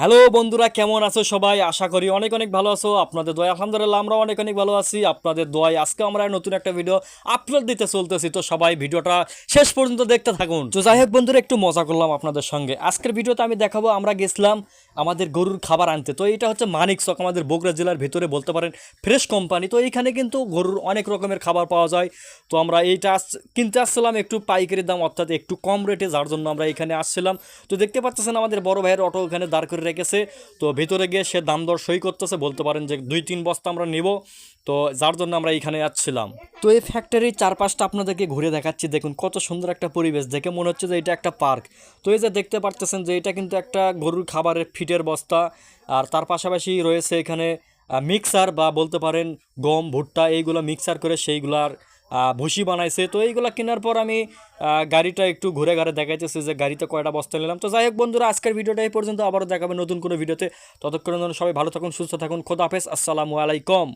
Hello বন্ধুরা, কেমন আছো সবাই? আশা করি অনেক অনেক ভালো আছো। আপনাদের দোয়া আলহামদুলিল্লাহ আমরা অনেক অনেক ভালো আছি। আপনাদের দোয়ায় আজকে আমরা নতুন একটা ভিডিও আপলোড দিতে চলতেছি। তো সবাই ভিডিওটা শেষ পর্যন্ত দেখতে থাকুন। তো যাই হোক বন্ধুরা, একটু মজা করলাম আপনাদের সঙ্গে। আজকের ভিডিওতে আমি দেখাবো, আমরা গেছিলাম আমাদের গরুর খাবার আনতে। তো এটা হচ্ছে মানিক চক আমাদের বগুড়া জেলার ভিতরে বলতে পারেন ফ্রেশ কোম্পানি তো এইখানে কিন্তু গরুর অনেক রকমের খাবার পাওয়া যায়। তো আমরা এইটা কিনতে আসছিলাম একটু পাইকারি দাম, অর্থাৎ একটু কম রেটে যার জন্য আমরা এখানে আসছিলাম। তো দেখতে পাচ্ছেন আমাদের বড় ভাইয়ের অটো ওখানে দাঁড় করে রেখেছে তো ভিতরে গিয়ে সে দাম দর সই করতেছে, বলতে পারেন যে দুই তিন বস্তা আমরা নেব। তো যার জন্য আমরা এখানে যাচ্ছিলাম। তো এই ফ্যাক্টরির চারপাশটা আপনাদেরকে ঘুরে দেখাচ্ছি। দেখুন কত সুন্দর একটা পরিবেশ। দেখে মনে হচ্ছে যে এটা একটা পার্ক। তো এই যে দেখতে পারতেছেন যে এটা কিন্তু একটা গরুর খাবারের ফিটের বস্তা। আর তার পাশাপাশি রয়েছে এখানে মিক্সার বা বলতে পারেন গম, ভুট্টা, এইগুলো মিক্সার করে সেইগুলার ভুসি বানাইছে। তো এইগুলো কেনার পর আমি গাড়িটা একটু ঘুরে ঘুরে দেখাইতেছে যে গাড়িতে কয়টা বস্তা নিলাম। তো যাই হোক বন্ধুরা, আজকের ভিডিওটা এই পর্যন্ত। আবারও দেখাবে নতুন কোনো ভিডিওতে। ততক্ষণ সবাই ভালো থাকুন, সুস্থ থাকুন। খোদা হাফেজ। আসসালামু আলাইকুম।